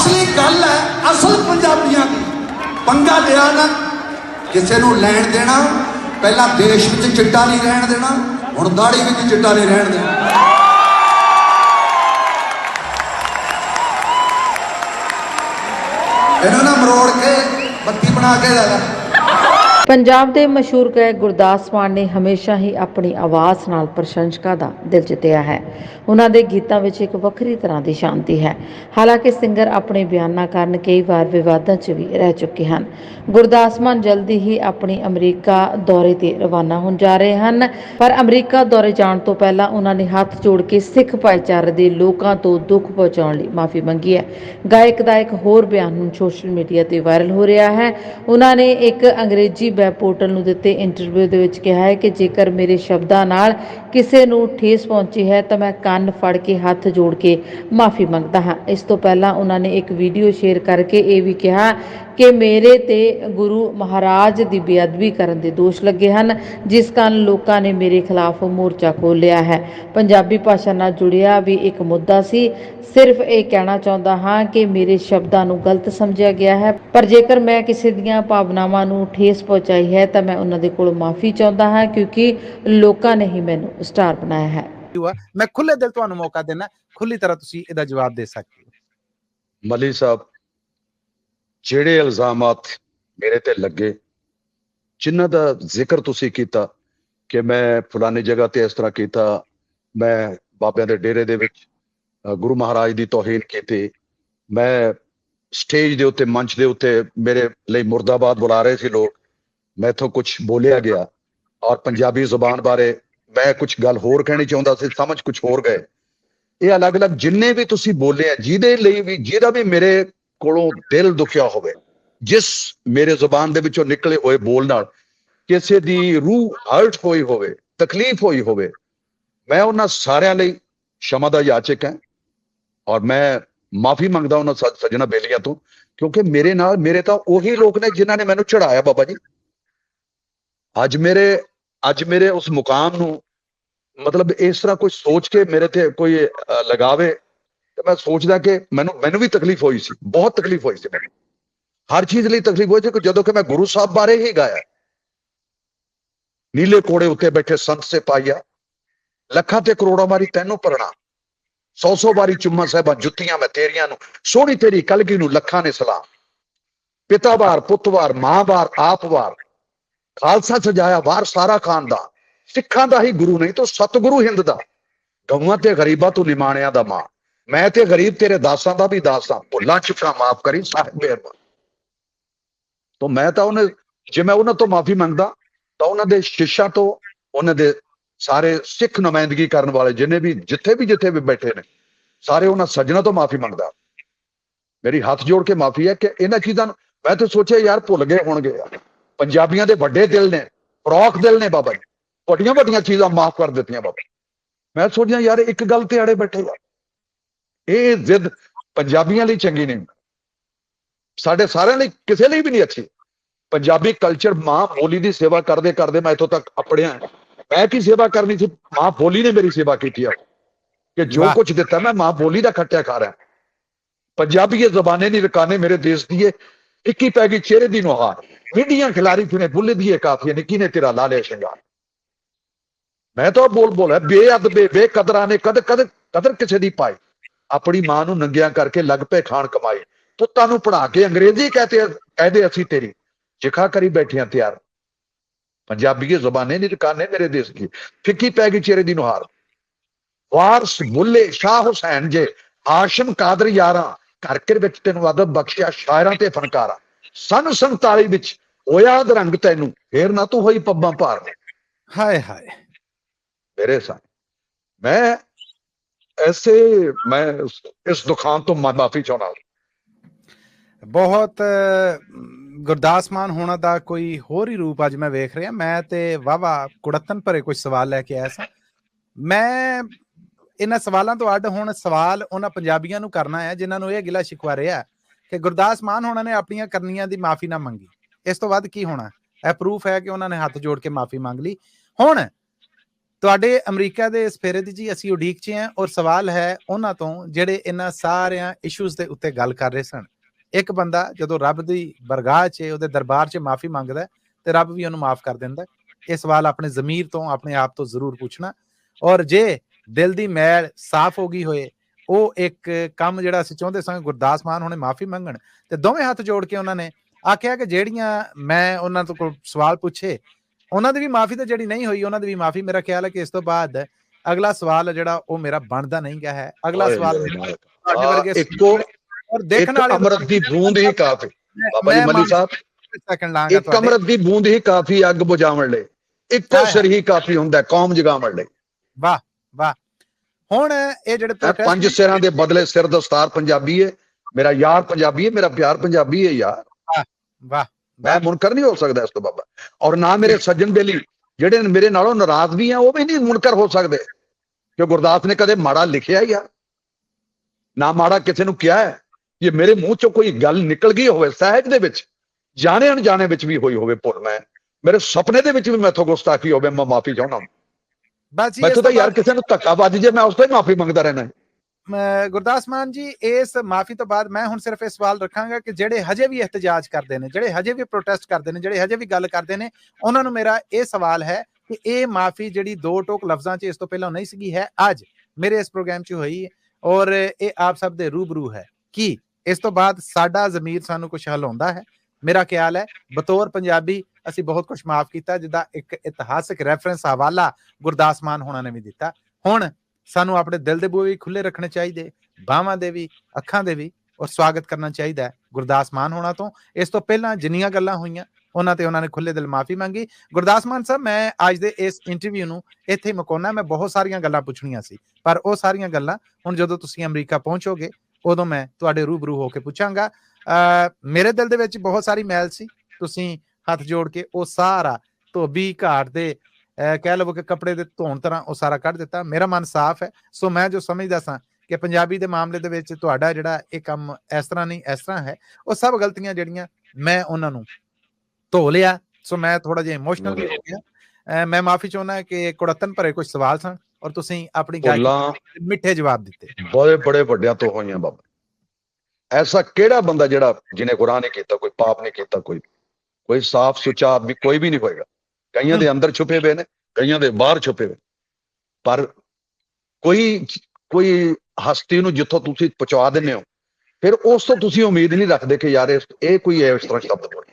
ਅਸਲੀ ਗੱਲ ਹੈ, ਅਸਲ ਪੰਜਾਬੀਆਂ ਦੀ। ਪੰਗਾ ਲਿਆ ਨਾ, ਕਿਸੇ ਨੂੰ ਲੈਣ ਦੇਣਾ, ਪਹਿਲਾਂ ਦੇਸ਼ ਵਿੱਚ ਚਿੱਟਾ ਨਹੀਂ ਰਹਿਣ ਦੇਣਾ, ਹੁਣ ਦਾੜੀ ਵਿੱਚ ਚਿੱਟਾ ਨਹੀਂ ਰਹਿਣ ਦੇਣਾ। ਇਹਨਾਂ ਨਾਲ ਮਰੋੜ ਕੇ ਬੱਤੀ ਬਣਾ ਕੇ ਲੈ ਲੈ। ਪੰਜਾਬ ਦੇ ਮਸ਼ਹੂਰ ਗਾਇਕ ਗੁਰਦਾਸ ਮਾਨ ਨੇ ਹਮੇਸ਼ਾ ਹੀ ਆਪਣੀ ਆਵਾਜ਼ ਨਾਲ ਪ੍ਰਸ਼ੰਸਕਾਂ ਦਾ ਦਿਲ ਜਿੱਤਿਆ ਹੈ। ਉਹਨਾਂ ਦੇ ਗੀਤਾਂ ਵਿੱਚ ਇੱਕ ਵੱਖਰੀ ਤਰ੍ਹਾਂ ਦੀ ਸ਼ਾਂਤੀ ਹੈ। ਹਾਲਾਂਕਿ ਸਿੰਗਰ ਆਪਣੇ ਬਿਆਨਾਂ ਕਾਰਨ ਕਈ ਵਾਰ ਵਿਵਾਦਾਂ 'ਚ ਵੀ ਰਹਿ ਚੁੱਕੇ ਹਨ। ਗੁਰਦਾਸ ਮਾਨ ਜਲਦੀ ਹੀ ਆਪਣੀ ਅਮਰੀਕਾ ਦੌਰੇ ਤੇ ਰਵਾਨਾ ਹੋਣ ਜਾ ਰਹੇ ਹਨ। ਪਰ ਅਮਰੀਕਾ ਦੌਰੇ ਜਾਣ ਤੋਂ ਪਹਿਲਾਂ ਉਹਨਾਂ ਨੇ ਹੱਥ ਜੋੜ ਕੇ ਸਿੱਖ ਭਾਈਚਾਰੇ ਦੇ ਲੋਕਾਂ ਤੋਂ ਦੁੱਖ ਪਹੁੰਚਾਉਣ ਲਈ ਮਾਫੀ ਮੰਗੀ ਹੈ। ਗਾਇਕ ਦਾ ਇੱਕ ਹੋਰ ਬਿਆਨ ਹੁਣ ਸੋਸ਼ਲ ਮੀਡੀਆ ਤੇ ਵਾਇਰਲ ਹੋ ਰਿਹਾ ਹੈ। ਉਹਨਾਂ ਨੇ ਇੱਕ ਅੰਗਰੇਜ਼ੀ ਵੈਬ ਪੋਰਟਲ ਨੂੰ ਦਿੱਤੇ ਇੰਟਰਵਿਊ ਦੇ ਵਿੱਚ ਕਿਹਾ ਹੈ ਕਿ ਜੇਕਰ ਮੇਰੇ ਸ਼ਬਦਾਂ ਨਾਲ ਕਿਸੇ ਨੂੰ ਠੇਸ ਪਹੁੰਚੀ ਹੈ ਤਾਂ ਮੈਂ ਕੰਨ ਫੜ ਕੇ ਹੱਥ ਜੋੜ ਕੇ ਮਾਫੀ ਮੰਗਦਾ ਹਾਂ। ਇਸ ਤੋਂ ਪਹਿਲਾਂ ਉਹਨਾਂ ਨੇ ਇੱਕ ਵੀਡੀਓ ਸ਼ੇਅਰ ਕਰਕੇ ਇਹ ਵੀ ਕਿਹਾ ਕਿ ਮੇਰੇ ਤੇ ਗੁਰੂ ਮਹਾਰਾਜ ਦੀ ਬੇਅਦਬੀ ਕਰਨ ਦੇ ਦੋਸ਼ ਲੱਗੇ ਹਨ ਜਿਸ ਕਾਰਨ ਲੋਕਾਂ ਨੇ ਮੇਰੇ ਖਿਲਾਫ ਮੋਰਚਾ ਖੋਲ੍ਹਿਆ ਹੈ। ਪੰਜਾਬੀ ਭਾਸ਼ਾ ਨਾਲ ਜੁੜਿਆ ਵੀ ਇੱਕ ਮੁੱਦਾ ਸੀ। ਸਿਰਫ ਇਹ ਕਹਿਣਾ ਚਾਹੁੰਦਾ ਹਾਂ ਕਿ ਮੇਰੇ ਸ਼ਬਦਾਂ ਨੂੰ ਗਲਤ ਸਮਝਿਆ ਗਿਆ ਹੈ ਪਰ ਜੇਕਰ ਮੈਂ ਕਿਸੇ ਦੀਆਂ ਭਾਵਨਾਵਾਂ ਨੂੰ ਠੇਸ ਪਹੁੰਚਾਈ ਹੈ ਤਾਂ ਮੈਂ ਉਹਨਾਂ ਦੇ ਕੋਲੋਂ ਮਾਫੀ ਚਾਹੁੰਦਾ ਹਾਂ ਕਿਉਂਕਿ ਲੋਕਾਂ ਨੇ ਹੀ ਮੈਨੂੰ ਸਟਾਰ ਬਣਾਇਆ ਹੈ। ਮੈਂ ਖੁੱਲੇ ਦਿਲ ਤੁਹਾਨੂੰ ਮੌਕਾ ਦੇਣਾ ਖੁੱਲੀ ਤਰ੍ਹਾਂ ਤੁਸੀਂ ਇਹਦਾ ਜਵਾਬ ਦੇ ਸਕਦੇ ਹੋ। ਮਲੀ ਸਾਹਿਬ ਜਿਹੜੇ ਇਲਜ਼ਾਮਾਤ ਮੇਰੇ ਤੇ ਲੱਗੇ, ਜਿਨ੍ਹਾਂ ਦਾ ਜ਼ਿਕਰ ਤੁਸੀਂ ਕੀਤਾ ਕਿ ਮੈਂ ਫਲਾਣੀ ਜਗ੍ਹਾ ਤੇ ਇਸ ਤਰ੍ਹਾਂ ਕੀਤਾ, ਮੈਂ ਬਾਬਿਆਂ ਦੇ ਡੇਰੇ ਦੇ ਵਿੱਚ ਗੁਰੂ ਮਹਾਰਾਜ ਦੀ ਤੋਹੀਨ ਕੀਤੀ, ਮੈਂ ਸਟੇਜ ਦੇ ਉੱਤੇ, ਮੰਚ ਦੇ ਉੱਤੇ ਮੇਰੇ ਲਈ ਮੁਰਦਾਬਾਦ ਬੁਲਾ ਰਹੇ ਸੀ ਲੋਕ, ਮੈਥੋਂ ਕੁਝ ਬੋਲਿਆ ਗਿਆ ਔਰ ਪੰਜਾਬੀ ਜ਼ੁਬਾਨ ਬਾਰੇ ਮੈਂ ਕੁਝ ਗੱਲ ਹੋਰ ਕਹਿਣੀ ਚਾਹੁੰਦਾ ਸੀ, ਸਮਝ ਕੁਝ ਹੋਰ ਗਏ। ਇਹ ਅਲੱਗ-ਅਲੱਗ ਜਿੰਨੇ ਵੀ ਤੁਸੀਂ ਬੋਲੇ ਆ, ਜਿਹਦੇ ਲਈ ਵੀ, ਜਿਹਦਾ ਵੀ ਮੇਰੇ ਕੋਲੋਂ ਦਿਲ ਦੁਖਿਆ ਹੋਵੇ, ਜਿਸ ਮੇਰੇ ਜ਼ੁਬਾਨ ਦੇ ਵਿੱਚੋਂ ਨਿਕਲੇ ਹੋਏ ਬੋਲ ਨਾਲ ਕਿਸੇ ਦੀ ਰੂਹ ਹਰਟ ਹੋਈ ਹੋਵੇ, ਤਕਲੀਫ ਹੋਈ ਹੋਵੇ, ਮੈਂ ਉਹਨਾਂ ਸਾਰਿਆਂ ਲਈ ਸ਼ਮਾ ਦਾ ਯਾਚਕ ਹਾਂ ਔਰ ਮੈਂ ਮਾਫੀ ਮੰਗਦਾ ਉਹਨਾਂ ਸ- ਸੱਜਣਾ ਬੇਲੀਆਂ ਤੋਂ, ਕਿਉਂਕਿ ਮੇਰੇ ਨਾਲ ਮੇਰੇ ਤਾਂ ਉਹੀ ਲੋਕ ਨੇ ਜਿਨ੍ਹਾਂ ਨੇ ਮੈਨੂੰ ਚੜਾਇਆ ਬਾਬਾ ਜੀ। ਅੱਜ ਮੇਰੇ ਅੱਜ ਮੇਰੇ ਉਸ ਮੁਕਾਮ ਨੂੰ ਮਤਲਬ ਇਸ ਤਰ੍ਹਾਂ ਕੋਈ ਸੋਚ ਕੇ ਮੇਰੇ ਤੇ ਕੋਈ ਲਗਾਵੇ ਤੇ ਮੈਂ ਸੋਚਦਾ ਕਿ ਮੈਨੂੰ ਮੈਨੂੰ ਵੀ ਤਕਲੀਫ ਹੋਈ ਸੀ, ਬਹੁਤ ਤਕਲੀਫ ਹੋਈ ਸੀ ਮੈਨੂੰ ਹਰ ਚੀਜ਼ ਲਈ ਤਕਲੀਫ ਹੋਈ ਸੀ ਕਿ ਜਦੋਂ ਕਿ ਮੈਂ ਗੁਰੂ ਸਾਹਿਬ ਬਾਰੇ ਹੀ ਗਾਇਆ। ਨੀਲੇ ਕੋੜੇ ਉੱਤੇ ਬੈਠੇ ਸੰਤ ਸੇ ਸਿਪਾਹੀਆ ਲੱਖਾਂ ਤੇ ਕਰੋੜਾਂ ਵਾਰੀ ਤੈਨੂੰ ਪਰਣਾ ਸੌ ਸੌ ਵਾਰੀ ਚੁੰਮਾ ਸਾਹਿਬਾਂ, ਜੁੱਤੀਆਂ ਮੈਂ ਤੇਰੀਆਂ ਨੂੰ, ਸੋਹਣੀ ਤੇਰੀ ਕਲਗੀ ਨੂੰ ਲੱਖਾਂ ਨੇ ਸਲਾਮ। ਪਿਤਾ ਵਾਰ ਪੁੱਤ ਵਾਰ ਮਾਂ ਵਾਰ ਆਪ ਵਾਰ ਖਾਲਸਾ ਸਜਾਇਆ ਵਾਰ ਸਾਰਾ ਖਾਨਦਾਨ। ਸਿੱਖਾਂ ਦਾ ਹੀ ਗੁਰੂ ਨਹੀਂ, ਤਾਂ ਸਤਿਗੁਰੂ ਹਿੰਦ ਦਾ। ਗਊਆਂ ਤੇ ਗਰੀਬਾਂ ਤੋਂ ਨਿਮਾਣਿਆਂ ਦਾ ਮਾਂ ਮੈਂ ਤੇ ਗਰੀਬ ਤੇਰੇ ਦਾਸਾਂ ਦਾ ਵੀ ਦਾਸ ਹਾਂ। ਭੁੱਲਾਂ ਚੁੱਕਾ, ਮਾਫ ਕਰੀ ਸਾਹਿਬ ਮਿਹਰਬਾਨ। ਤਾਂ ਮੈਂ ਤਾਂ ਉਹਨੇ, ਜੇ ਮੈਂ ਉਹਨਾਂ ਤੋਂ ਮਾਫੀ ਮੰਗਦਾ, ਤਾਂ ਉਹਨਾਂ ਦੇ ਸ਼ਿਸ਼ਾ ਤੋਂ ਉਹਨਾਂ ਦੇ ਸਾਰੇ ਸਿੱਖ ਨੁਮਾਇੰਦਗੀ ਕਰਨ ਵਾਲੇ ਜਿੰਨੇ ਵੀ, ਜਿੱਥੇ ਵੀ ਜਿੱਥੇ ਵੀ ਬੈਠੇ ਨੇ, ਸਾਰੇ ਉਹਨਾਂ ਸੱਜਣਾ ਤੋਂ ਮਾਫੀ ਮੰਗਦਾ। ਮੇਰੀ ਹੱਥ ਜੋੜ ਕੇ ਮਾਫੀ ਹੈ ਕਿ ਇਹਨਾਂ ਚੀਜ਼ਾਂ ਨੂੰ, ਮੈਂ ਤਾਂ ਸੋਚਿਆ ਯਾਰ ਭੁੱਲ ਗਏ ਹੋਣਗੇ ਯਾਰ। ਪੰਜਾਬੀਆਂ ਦੇ ਵੱਡੇ ਦਿਲ ਨੇ, ਫਰੋਕ ਦਿਲ ਨੇ ਬਾਬਾ ਜੀ। ਵੱਡੀਆਂ ਵੱਡੀਆਂ ਚੀਜ਼ਾਂ ਮਾਫ ਕਰ ਦਿੱਤੀਆਂ ਬਾਬਾ ਮੈਂ ਸੋਚਿਆ ਯਾਰ ਇੱਕ ਗੱਲ ਤੇ ਆੜੇ ਬੈਠੇ ਆ। ਇਹ ਜ਼ਿੱਦ ਪੰਜਾਬੀਆਂ ਲਈ ਚੰਗੀ ਨਹੀਂ ਸਾਡੇ ਸਾਰਿਆਂ ਲਈ ਕਿਸੇ ਲਈ ਵੀ ਨਹੀਂ ਅੱਛੀ। ਪੰਜਾਬੀ ਕਲਚਰ ਮਾਂ ਬੋਲੀ ਦੀ ਸੇਵਾ ਕਰਦੇ ਕਰਦੇ ਮੈਂ ਇੱਥੋਂ ਤੱਕ ਅਪੜਿਆ ਮੈਂ ਕੀ ਸੇਵਾ ਕਰਨੀ ਸੀ? ਮਾਂ ਬੋਲੀ ਨੇ ਮੇਰੀ ਸੇਵਾ ਕੀਤੀ ਆ। ਕਿ ਜੋ। ਕੁਝ ਦਿੱਤਾ ਮੈਂ ਮਾਂ ਬੋਲੀ ਦਾ ਖੱਟਿਆ ਖਾ ਰਿਹਾ। ਪੰਜਾਬੀ ਇਹ ਜ਼ਬਾਨੇ ਨਹੀਂ ਰਕਾਨੇ ਮੇਰੇ ਦੇਸ਼ ਦੀ ਏ ਇੱਕੀ ਪੈ ਗਈ ਚਿਹਰੇ ਦੀ ਨੁਹਾਰ। ਮਿੱਡੀਆਂ ਖਿਲਾਰੀ ਫਿਰੇ ਬੁੱਲੇ ਦੀ ਕਾਫੀ ਨਿੱਕੀ ਨੇ ਤੇਰਾ ਲਾ ਲਿਆ ਸ਼ਿੰਗਾਰ? ਮੈਂ ਤਾਂ ਬੋਲ ਬੋਲ ਹੈ ਬੇਅਦਬੇ ਬੇਕਦਰਾਂ ਨੇ ਕਦ ਕਦ ਕਦਰ ਕਿਸੇ ਦੀ ਪਾਈ। ਆਪਣੀ ਮਾਂ ਨੂੰ ਨੰਗਿਆਂ ਕਰਕੇ ਲੱਗ ਪਏ ਖਾਣ ਕਮਾਈ ਪੁੱਤਾਂ ਨੂੰ ਪੜਾ ਕੇ ਅੰਗਰੇਜ਼ੀ ਕਹਤੇ ਕਹਦੇ ਅਸੀਂ ਤੇਰੀ। ਜਿਖਾ ਕਰੀ ਬੈਠਿਆਂ ਤਿਆਰ। ਪੰਜਾਬੀ ਜ਼ਬਾਨੇ ਨਹੀਂ ਰਕਾਨੇ ਮੇਰੇ ਦੇਸ਼ ਦੀ। ਫਿੱਕੀ ਪੈ ਗਈ ਚਿਹਰੇ ਦੀ ਨੁਹਾਰ। ਵਾਰਸ ਮੁੱਲੇ ਸ਼ਾਹ ਹੁਸੈਨ ਜੇ ਹਾਸ਼ਮ ਕਾਦਰ ਯਾਰਾਂ ਘਰ ਘਰ ਵਿੱਚ ਤੈਨੂੰ ਅਦਬ ਬਖਸ਼ਿਆ ਸ਼ਾਇਰਾਂ ਤੇ ਫਨਕਾਰਾਂ। ਸਨ 47 ਵਿੱਚ ਹੋਇਆ ਦਰੰਗ ਤੈਨੂੰ ਫੇਰ ਨਾ ਤੂੰ ਹੋਈ ਪੱਬਾਂ ਭਾਰ। ਹਾਏ ਹਾਏ। ਮੇਰੇ ਸਾਹ ਮੈਂ ਐਸੇ ਮੈਂ ਇਸ- ਦੁਕਾਨ ਤੋਂ ਮਾਫੀ ਚਾਹੁੰਦਾ ਬਹੁਤ ਗੁਰਦਾਸ ਮਾਨ ਹੋਣਾ ਦਾ ਕੋਈ ਹੋਰ ਹੀ ਰੂਪ ਅੱਜ ਮੈਂ ਵੇਖ ਰਿਹਾ। ਮੈਂ ਤੇ ਵਾਵਾ ਕੁੜਤਨ ਭਰੇ ਕੁਝ ਸਵਾਲ ਲੈ ਕੇ ਆਇਆ ਸਾਂ। ਮੈਂ ਇਹਨਾਂ ਸਵਾਲਾਂ ਤੋਂ ਅੱਡ ਹੁਣ ਸਵਾਲ ਉਹਨਾਂ ਪੰਜਾਬੀਆਂ ਨੂੰ ਕਰਨਾ ਹੈ, ਜਿਨ੍ਹਾਂ ਨੂੰ ਇਹ ਗਿਲਾ ਸ਼ਿਕਵਾ ਰਿਹਾ ਕਿ ਗੁਰਦਾਸ ਮਾਨ ਹੋਣਾ ਨੇ ਆਪਣੀਆਂ ਕਰਨੀਆਂ ਦੀ ਮਾਫੀ ਨਾ ਮੰਗੀ। ਇਸ ਤੋਂ ਬਾਅਦ ਕੀ ਹੋਣਾ? ਇਹ ਪ੍ਰੂਫ ਹੈ ਕਿ ਉਹਨਾਂ ਨੇ ਹੱਥ ਜੋੜ ਕੇ ਮਾਫੀ ਮੰਗ ਲਈ। ਹੁਣ ਤੁਹਾਡੇ ਅਮਰੀਕਾ ਦੇ ਇਸ ਫੇਰੇ ਦੀ ਜੀ ਅਸੀਂ ਉਡੀਕ 'ਚ ਹਾਂ ਔਰ ਸਵਾਲ ਹੈ ਉਹਨਾਂ ਤੋਂ ਜਿਹੜੇ ਇਹਨਾਂ ਸਾਰਿਆਂ ਇਸ਼ੂਜ਼ ਦੇ ਉੱਤੇ ਗੱਲ ਕਰ ਰਹੇ ਸਨ। ਇੱਕ ਬੰਦਾ ਜਦੋਂ ਰੱਬ ਦੀ ਬਰਗਾਹ 'ਚ ਉਹਦੇ ਦਰਬਾਰ 'ਚ ਮਾਫੀ ਮੰਗਦਾ ਤੇ ਰੱਬ ਵੀ ਉਹਨੂੰ ਮਾਫ ਕਰ ਦਿੰਦਾ ਇਹ ਸਵਾਲ ਆਪਣੇ ਜ਼ਮੀਰ ਤੋਂ, ਆਪਣੇ ਆਪ ਤੋਂ ਜ਼ਰੂਰ ਪੁੱਛਣਾ। ਔਰ ਜੇ ਦਿਲ ਦੀ ਮੈਲ ਸਾਫ਼ ਹੋ ਗਈ ਹੋਏ, ਉਹ ਇੱਕ ਕੰਮ ਜਿਹੜਾ ਅਸੀਂ ਚਾਹੁੰਦੇ ਸਾਂ ਗੁਰਦਾਸ ਮਾਨ ਹੁਣੇ ਮਾਫੀ ਮੰਗਣ। ਤੇ ਦੋਵੇਂ ਹੱਥ ਜੋੜ ਕੇ ਉਹਨਾਂ ਨੇ ਆਖਿਆ ਕਿ ਜਿਹੜੀਆਂ ਮੈਂ ਉਹਨਾਂ ਤੋਂ ਸਵਾਲ ਪੁੱਛੇ ਉਹਨਾਂ ਦੀ ਵੀ ਮਾਫੀ ਤਾਂ ਜਿਹੜੀ ਨਹੀਂ ਹੋਈ ਉਹਨਾਂ ਦੀ ਵੀ ਮਾਫੀ। ਮੇਰਾ ਖਿਆਲ ਹੈ ਕਿ ਇਸ ਤੋਂ ਬਾਅਦ ਅਗਲਾ ਸਵਾਲ ਹੈ ਜਿਹੜਾ ਉਹ ਮੇਰਾ ਬਣਦਾ ਨਹੀਂ ਗਿਆ ਹੈ। ਅਗਲਾ ਸਵਾਲ। ਤੁਹਾਡੇ ਵਰਗੇ ਇੱਕੋ ਔਰ ਦੇਖਣ ਵਾਲੇ ਅੰਮ੍ਰਿਤ ਦੀ ਬੂੰਦ ਹੀ ਕਾਫੀ। ਬਾਬਾ ਜੀ ਮੱਲੀ ਸਾਹਿਬ। ਸੈਕਿੰਡ ਲਾਂਗਾ ਇੱਕ ਅੰਮ੍ਰਿਤ ਦੀ ਬੂੰਦ ਹੀ ਕਾਫੀ ਅੱਗ ਬੁਝਾਉਣ ਲਈ। ਇੱਕੋ ਹਾਂ। ਸਿਰ ਹੀ ਕਾਫੀ ਹੁੰਦਾ ਕੌਮ ਜਗਾਉਣ ਲਈ। ਵਾਹ ਵਾਹ। ਹੁਣ ਇਹ ਜਿਹੜੇ protest ਪੰਜ ਸਿਰਾਂ ਦੇ ਬਦਲੇ ਸਿਰ ਦਸਤਾਰ ਪੰਜਾਬੀ ਹੈ। ਮੇਰਾ ਯਾਰ ਪੰਜਾਬੀ ਹੈ ਮੇਰਾ ਪਿਆਰ ਪੰਜਾਬੀ ਹੈ ਯਾਰ। ਵਾਹ। ਮੈਂ ਮੁਨਕਰ ਨਹੀਂ ਹੋ ਸਕਦਾ ਇਸ ਤੋਂ ਬਾਬਾ। ਔਰ ਨਾ ਮੇਰੇ ਸੱਜਣ ਬੇਲੀ ਜਿਹੜੇ ਮੇਰੇ ਨਾਲੋਂ ਨਾਰਾਜ਼ ਵੀ ਆ ਉਹ ਵੀ ਨਹੀਂ ਮੁਨਕਰ ਹੋ ਸਕਦੇ। ਕਿ ਗੁਰਦਾਸ ਨੇ ਕਦੇ ਮਾੜਾ ਲਿਖਿਆ ਹੀ ਆ? ਨਾ ਮਾੜਾ ਕਿਸੇ ਨੂੰ ਕਿਹਾ ਹੈ ਜੇ ਮੇਰੇ ਮੂੰਹ ਚੋਂ ਕੋਈ ਗੱਲ ਨਿਕਲ ਗਈ ਹੋਵੇ ਸਹਿਜ ਦੇ ਵਿੱਚ ਜਾਣੇ ਅਣਜਾਣੇ ਵਿੱਚ ਵੀ ਹੋਈ ਹੋਵੇ ਭੁੱਲ ਮੈਂ। ਮੇਰੇ ਸੁਪਨੇ ਦੇ ਵਿੱਚ ਵੀ ਮੈਥੋਂ ਗੁਸਤਾਖੀ ਹੋਵੇ ਮੈਂ ਮਾਫੀ ਚਾਹੁੰਦਾ। ਮੈਥੋਂ ਤਾਂ ਯਾਰ ਕਿਸੇ ਨੂੰ ਧੱਕਾ ਵੱਜ ਜੇ ਮੈਂ ਉਸ ਤੋਂ ਹੀ ਮਾਫੀ ਮੰਗਦਾ ਰਹਿਣਾ ਗੁਰਦਾਸ ਮਾਨ ਜੀ, ਇਸ ਮਾਫੀ ਤੋਂ ਬਾਅਦ ਮੈਂ ਹੁਣ ਸਿਰਫ ਇਹ ਸਵਾਲ ਰੱਖਾਂਗਾ ਕਿ ਜਿਹੜੇ ਹਜੇ ਵੀ ਇhtਜਾਜ ਕਰਦੇ ਨੇ, ਜਿਹੜੇ ਹਜੇ ਵੀ ਪ੍ਰੋਟੈਸਟ ਕਰਦੇ ਨੇ, ਜਿਹੜੇ ਹਜੇ ਵੀ ਗੱਲ ਕਰਦੇ ਨੇ, ਉਹਨਾਂ ਨੂੰ ਮੇਰਾ ਇਹ ਸਵਾਲ ਹੈ ਕਿ ਇਹ ਮਾਫੀ ਜਿਹੜੀ ਦੋ ਟੋਕ ਲਫ਼ਜ਼ਾਂ 'ਚ ਇਸ ਤੋਂ ਪਹਿਲਾਂ ਨਹੀਂ ਸੀਗੀ, ਹੈ ਅੱਜ ਮੇਰੇ ਇਸ ਪ੍ਰੋਗਰਾਮ 'ਚ ਹੋਈ ਔਰ ਇਹ ਆਪ ਸਭ ਦੇ ਰੂਬਰੂ ਹੈ ਕੀ ਇਸ ਤੋਂ ਬਾਅਦ ਸਾਡਾ ਜ਼ਮੀਰ ਸਾਨੂੰ ਕੁਝ ਹਲਾਉਂਦਾ ਹੈ। ਮੇਰਾ ਖਿਆਲ ਹੈ, ਬਤੌਰ ਪੰਜਾਬੀ ਅਸੀਂ ਬਹੁਤ ਕੁਝ ਮਾਫ ਕੀਤਾ, ਜਿੱਦਾਂ ਇੱਕ ਇਤਿਹਾਸਿਕ ਰੈਫਰੈਂਸ ਹਵਾਲਾ ਗੁਰਦਾਸ ਮਾਨ ਹੋਣਾ ਨੇ ਵੀ ਦਿੱਤਾ। ਹੁਣ ਸਾਨੂੰ ਆਪਣੇ ਦਿਲ ਦੇ ਬੂਹੇ ਵੀ ਖੁੱਲੇ ਰੱਖਣੇ ਚਾਹੀਦੇ, ਬਾਹਾਂ ਦੇ ਵੀ, ਅੱਖਾਂ ਦੇ ਵੀ, ਔਰ ਸਵਾਗਤ ਕਰਨਾ ਚਾਹੀਦਾ ਹੈ। ਗੁਰਦਾਸ ਮਾਨ ਹੋਣਾ ਤੋਂ, ਇਸ ਤੋਂ ਪਹਿਲਾਂ ਜਿੰਨੀਆਂ ਗੱਲਾਂ ਹੋਈਆਂ, ਉਹਨਾਂ ਤੇ ਉਹਨਾਂ ਨੇ ਖੁੱਲੇ ਦਿਲ ਮਾਫੀ ਮੰਗੀ। ਗੁਰਦਾਸ ਮਾਨ ਸਾਹਿਬ, ਮੈਂ ਅੱਜ ਦੇ ਇਸ ਇੰਟਰਵਿਊ ਨੂੰ ਇੱਥੇ ਹੀ ਮੁਕਾਉਣਾ ਮੈਂ ਬਹੁਤ ਸਾਰੀਆਂ ਗੱਲਾਂ ਪੁੱਛਣੀਆਂ ਸੀ, ਪਰ ਉਹ ਸਾਰੀਆਂ ਗੱਲਾਂ ਹੁਣ ਜਦੋਂ ਤੁਸੀਂ ਅਮਰੀਕਾ ਪਹੁੰਚੋਗੇ, ਉਦੋਂ ਮੈਂ ਤੁਹਾਡੇ ਰੂਬਰੂ ਹੋ ਕੇ ਪੁੱਛਾਂਗਾ। ਅਹ ਮੇਰੇ ਦਿਲ ਦੇ ਵਿੱਚ ਬਹੁਤ ਸਾਰੀ ਮੈਲ ਸੀ, ਤੁਸੀਂ ਹੱਥ ਜੋੜ ਕੇ ਉਹ ਸਾਰਾ ਧੋਬੀ ਘਾਟ ਦੇ ਕਹਿ ਲਵੋ ਕਿ ਕੱਪੜੇ ਦੇ ਧੋਣ ਤਰ੍ਹਾਂ ਉਹ ਸਾਰਾ ਕੱਢ ਦਿੱਤਾ। ਮੇਰਾ ਮਨ ਸਾਫ਼ ਹੈ। ਸੋ ਮੈਂ ਜੋ ਸਮਝਦਾ ਸਾਂ ਕਿ ਪੰਜਾਬੀ ਦੇ ਮਾਮਲੇ ਦੇ ਵਿੱਚ ਤੁਹਾਡਾ ਜਿਹੜਾ ਇਹ ਕੰਮ ਇਸ ਤਰ੍ਹਾਂ ਨਹੀਂ ਇਸ ਤਰ੍ਹਾਂ ਹੈ। ਉਹ ਸਭ ਗਲਤੀਆਂ ਜਿਹੜੀਆਂ ਮੈਂ ਉਹਨਾਂ ਨੂੰ ਧੋ ਲਿਆ। ਸੋ ਮੈਂ ਥੋੜਾ ਜਿਹਾ ਇਮੋਸ਼ਨਲ ਵੀ ਹੋ ਗਿਆ। ਮੈਂ ਮਾਫੀ ਚਾਹੁੰਦਾ ਕਿ ਕੁੜਤਨ ਭਰੇ ਕੁਝ ਸਵਾਲ ਸਨ ਔਰ ਤੁਸੀਂ ਆਪਣੀ ਗਾਇਕੀ ਦੇ ਮਿੱਠੇ ਜਵਾਬ ਦਿੱਤੇ। ਬੜੇ ਬੜੇ ਵੱਡਿਆਂ ਤੋਂ ਹੋਈਆਂ ਬਾਬਾ। ਐਸਾ ਕਿਹੜਾ ਬੰਦਾ ਜਿਹੜਾ ਜਿਹਨੇ ਗੁਨਾਹ ਨਹੀਂ ਕੀਤਾ ਕੋਈ ਪਾਪ ਨਹੀਂ ਕੀਤਾ ਕੋਈ ਕੋਈ ਸਾਫ਼ ਸੁੱਚਾ ਆਦਮੀ ਕੋਈ ਵੀ ਨਹੀਂ ਹੋਏਗਾ। ਕਈਆਂ ਦੇ ਅੰਦਰ ਛੁਪੇ ਹੋਏ ਨੇ ਕਈਆਂ ਦੇ ਬਾਹਰ ਛੁਪੇ ਹੋਏ। ਪਰ ਕੋਈ ਕੋਈ ਹਸਤੀ ਨੂੰ ਜਿੱਥੋਂ ਤੁਸੀਂ ਪਹੁੰਚਾ ਦਿੰਦੇ ਹੋ ਫਿਰ ਉਸ ਤੋਂ ਤੁਸੀਂ ਉਮੀਦ ਨਹੀਂ ਰੱਖਦੇ ਕਿ ਯਾਰ ਇਹ ਕੋਈ ਇਸ ਤਰ੍ਹਾਂ ਸ਼ਬਦ ਬੋਲੇ।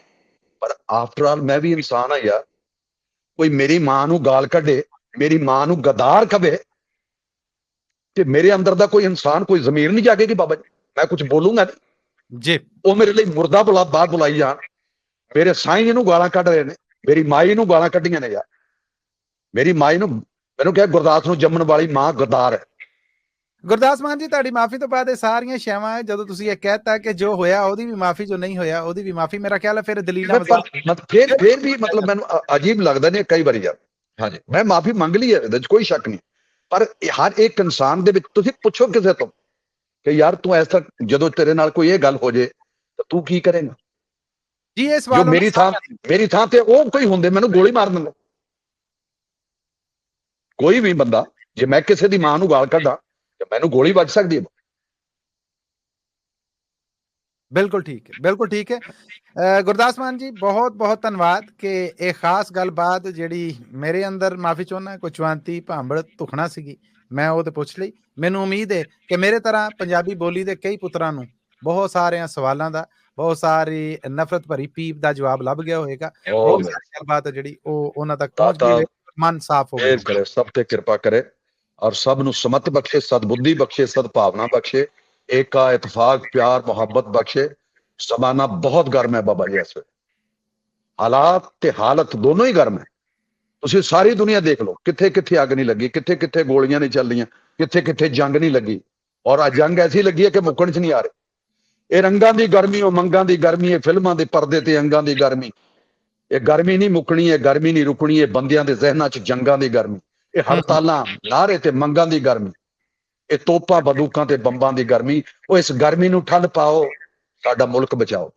ਪਰ ਆਫਟਰ ਆਲ ਮੈਂ ਵੀ ਇਨਸਾਨ ਆ ਯਾਰ। ਕੋਈ ਮੇਰੀ ਮਾਂ ਨੂੰ ਗਾਲ ਕੱਢੇ ਮੇਰੀ ਮਾਂ ਨੂੰ ਗਦਾਰ ਕਵੇ ਤੇ ਮੇਰੇ ਅੰਦਰ ਦਾ ਕੋਈ ਇਨਸਾਨ ਕੋਈ ਜ਼ਮੀਰ ਨਹੀਂ ਜਾਗੇਗੀ ਬਾਬਾ ਜੀ। ਮੈਂ ਕੁਝ ਬੋਲੂੰਗਾ। ਜੀ। ਉਹ ਮੇਰੇ ਲਈ ਮੁਰਦਾ ਬੁਲਾ ਬਾਹਰ ਬੁਲਾਈ ਜਾਣ। ਮੇਰੇ ਸਾਈਂ ਨੂੰ ਗਾਲਾਂ ਕੱਢ ਰਹੇ ਨੇ। ਮੇਰੀ ਮਾਈ ਨੂੰ ਗਾਲਾਂ ਕੱਢੀਆਂ ਨੇ ਯਾਰ। ਮੇਰੀ ਮਾਈ ਨੂੰ ਮੈਨੂੰ ਕਿਹਾ ਗੁਰਦਾਸ ਨੂੰ ਜੰਮਣ ਵਾਲੀ ਮਾਂ ਗਦਾਰ ਹੈ। ਗੁਰਦਾਸ ਮਾਨ ਜੀ ਤੁਹਾਡੀ ਮਾਫੀ ਤੋਂ ਬਾਅਦ ਇਹ ਸਾਰੀਆਂ ਸ਼ੈਵਾਂ ਜਦੋਂ ਤੁਸੀਂ ਇਹ ਕਹਿਤਾ ਕਿ ਜੋ ਹੋਇਆ ਉਹਦੀ ਵੀ ਮਾਫੀ ਜੋ ਨਹੀਂ ਹੋਇਆ ਉਹਦੀ ਵੀ ਮਾਫੀ। ਮੇਰਾ ਖਿਆਲ ਹੈ ਫਿਰ ਦਲੀਲਾਂ ਪਰ ਮਤ ਫਿਰ ਫਿਰ ਵੀ ਮਤਲਬ ਮੈਨੂੰ ਅਜੀਬ ਲੱਗਦਾ ਨੇ ਕਈ ਵਾਰੀ ਯਾਰ। ਹਾਂਜੀ। ਮੈਂ ਮਾਫੀ ਮੰਗ ਲਈ ਹੈ ਇਹਦੇ 'ਚ ਕੋਈ ਸ਼ੱਕ ਨਹੀਂ। ਪਰ ਹਰ ਇੱਕ ਇਨਸਾਨ ਦੇ ਵਿੱਚ ਤੁਸੀਂ ਪੁੱਛੋ ਕਿਸੇ ਤੋਂ ਕਿ ਯਾਰ ਤੂੰ ਐਸਾ ਜਦੋਂ ਤੇਰੇ ਨਾਲ ਕੋਈ ਇਹ ਗੱਲ ਹੋ ਜੇ ਤਾਂ ਤੂੰ ਕੀ ਕਰੇਗਾ? ਜੀ ਇਹ ਜੋ ਸਵਾਲ ਮੇਰੀ ਥਾਂ ਮੇਰੀ ਥਾਂ ਤੇ ਉਹ ਕੋਈ ਹੁੰਦੇ ਮੈਨੂੰ ਗੋਲੀ ਮਾਰ ਦਿੰਦਾ ਕੋਈ ਵੀ ਬੰਦਾ ਜੇ ਮੈਂ ਕਿਸੇ ਦੀ ਮਾਂ ਨੂੰ ਗਾਲ ਕੱਢਾਂ ਤੇ ਮੈਨੂੰ ਗੋਲੀ ਵੱਜ ਸਕਦੀ ਹੈ। ਬਿਲਕੁਲ ਠੀਕ ਹੈ ਬਿਲਕੁਲ ਠੀਕ ਹੈ। ਗੁਰਦਾਸ ਮਾਨ ਜੀ ਬਹੁਤ ਬਹੁਤ ਧੰਨਵਾਦ ਕਿ ਇਹ ਖਾਸ ਗੱਲਬਾਤ ਜਿਹੜੀ ਮੇਰੇ ਅੰਦਰ ਮਾਫੀ ਚਾਹੁੰਦਾ ਕੋਈ ਚੁਆਂਤੀ ਭਾਂਬੜ ਧੁਖਣਾ ਸੀਗੀ ਮੈਂ ਉਹ ਤੇ ਪੁੱਛ ਲਈ। ਮੈਨੂੰ ਉਮੀਦ ਹੈ ਕਿ ਮੇਰੇ ਤਰ੍ਹਾਂ ਪੰਜਾਬੀ ਬੋਲੀ ਦੇ ਕਈ ਪੁੱਤਰਾਂ ਨੂੰ ਬਹੁਤ ਸਾਰਿਆਂ ਸਵਾਲਾਂ ਦਾ ਬਹੁਤ ਸਾਰੀ ਨਫ਼ਰਤ ਭਰੀ ਪੀਪ ਦਾ ਜਵਾਬ ਲੱਭ ਗਿਆ ਹੋਵੇਗਾ ਬਹੁਤ ਸਾਰੀ ਗੱਲਬਾਤ ਹੈ ਜਿਹੜੀ ਉਹ ਉਹਨਾਂ ਤੱਕ ਪਹੁੰਚ ਗਈ ਮਨ ਸਾਫ਼ ਹੋ ਗਿਆ। ਸਭ ਤੇ ਕਿਰਪਾ ਕਰੇ ਔਰ ਸਭ ਨੂੰ ਸਮਤ ਬਖਸ਼ੇ ਸਦਬੁੱਧੀ ਬਖਸ਼ੇ ਸਦਭਾਵਨਾ ਬਖਸ਼ੇ ਏਕਾ ਇਤਫਾਕ ਪਿਆਰ ਮੁਹੱਬਤ ਬਖਸ਼ੇ। ਜ਼ਮਾਨਾ ਬਹੁਤ ਗਰਮ ਹੈ ਬਾਬਾ ਜੀ ਇਸ ਵੇਲੇ। ਹਾਲਾਤ ਤੇ ਹਾਲਤ ਦੋਨੋਂ ਹੀ ਗਰਮ ਹੈ। ਤੁਸੀਂ ਸਾਰੀ ਦੁਨੀਆ ਦੇਖ ਲਓ ਕਿੱਥੇ ਕਿੱਥੇ ਅੱਗ ਨਹੀਂ ਲੱਗੀ ਕਿੱਥੇ ਕਿੱਥੇ ਗੋਲੀਆਂ ਨਹੀਂ ਚੱਲਦੀਆਂ ਕਿੱਥੇ ਕਿੱਥੇ ਜੰਗ ਨਹੀਂ ਲੱਗੀ। ਔਰ ਆ ਜੰਗ ਐਸੀ ਲੱਗੀ ਹੈ ਕਿ ਮੁੱਕਣ 'ਚ ਨਹੀਂ ਆ ਰਹੀ। ਇਹ ਰੰਗਾਂ ਦੀ ਗਰਮੀ ਉਹ ਮੰਗਾਂ ਦੀ ਗਰਮੀ ਇਹ ਫਿਲਮਾਂ ਦੇ ਪਰਦੇ ਤੇ ਅੰਗਾਂ ਦੀ ਗਰਮੀ। ਇਹ ਗਰਮੀ ਨਹੀਂ ਮੁੱਕਣੀ ਇਹ ਗਰਮੀ ਨਹੀਂ ਰੁਕਣੀ ਇਹ ਬੰਦਿਆਂ ਦੇ ਜ਼ਿਹਨਾਂ 'ਚ ਜੰਗਾਂ ਦੀ ਗਰਮੀ। ਇਹ ਹੜਤਾਲਾਂ ਨਾਰੇ ਤੇ ਮੰਗਾਂ ਦੀ ਗਰਮੀ। ਇਹ ਤੋਪਾਂ ਬੰਦੂਕਾਂ ਤੇ ਬੰਬਾਂ ਦੀ ਗਰਮੀ। ਉਹ ਇਸ ਗਰਮੀ ਨੂੰ ਠੰਡ ਪਾਓ ਸਾਡਾ ਮੁਲਕ ਬਚਾਓ।